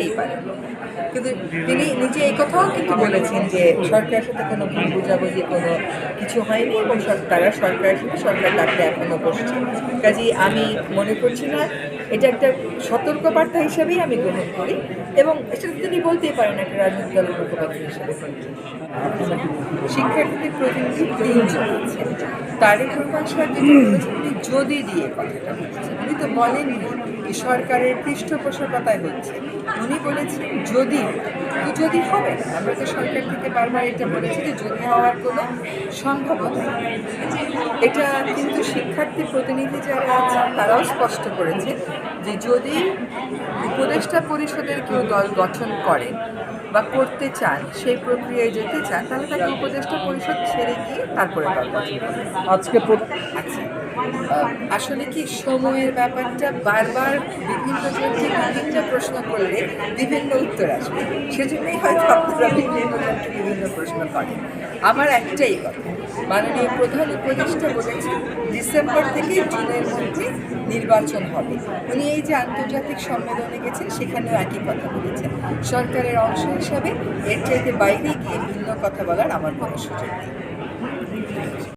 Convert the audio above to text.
হতেই পারে। কিন্তু তিনি নিজে এই কথাও কিন্তু বলেছেন যে সরকারের সাথে কোনো ভুল বোঝাবুঝি, কোনো কিছু হয়নি এবং তারা সরকারের সাথে সরকার ডাকতে এখনও বসছে। কাজেই আমি মনে করছি না, এটা একটা সতর্কবার্তা হিসাবেই আমি গ্রহণ করি এবং এটা তিনি বলতেই পারেন একটা রাজনৈতিক দলের মুখপাত্র হিসেবে। শিক্ষার্থীদের প্রতিনিধি তিনজন আছেন। তারেক রহমান উনি যদি দিয়ে কথাটা বলেছেন, উনি তো বলেননি যে সরকারের পৃষ্ঠপোষকতায় হচ্ছে উনি বলেছেন যদি, তো যদি হবে আমরা তো সরকার থেকে বারবার এটা বলেছি যে যদি হওয়ার কোনো সম্ভাবনা। এটা কিন্তু শিক্ষার্থী প্রতিনিধি যারা আছেন, তারাও স্পষ্ট করেছে যে যদি উপদেষ্টা পরিষদের কেউ দল গঠন করেন বা করতে চান, সেই প্রক্রিয়ায় যেতে চান, তাহলে তাকে উপদেষ্টা পরিষদ ছেড়ে গিয়ে তারপরে আজকে আসলে কি সময়ের ব্যাপারটা বারবার বিভিন্ন জনকে বিভিন্ন প্রশ্ন করলে বিভিন্ন উত্তর আসবে। সেজন্যই হয়তো আপনারা বিভিন্ন জনকে বিভিন্ন প্রশ্ন করেন। আমার একটাই কথা, মাননীয় প্রধান উপদেষ্টা বলেছেন, ডিসেম্বর থেকে জুনের মধ্যে নির্বাচন হবে। উনি এই যে আন্তর্জাতিক সম্মেলনে গেছেন, সেখানেও একই কথা বলেছেন। সরকারের অংশ হিসাবে এর চাইতে বাইরে গিয়ে ভিন্ন কথা বলার আমার কোনো সুযোগ নেই।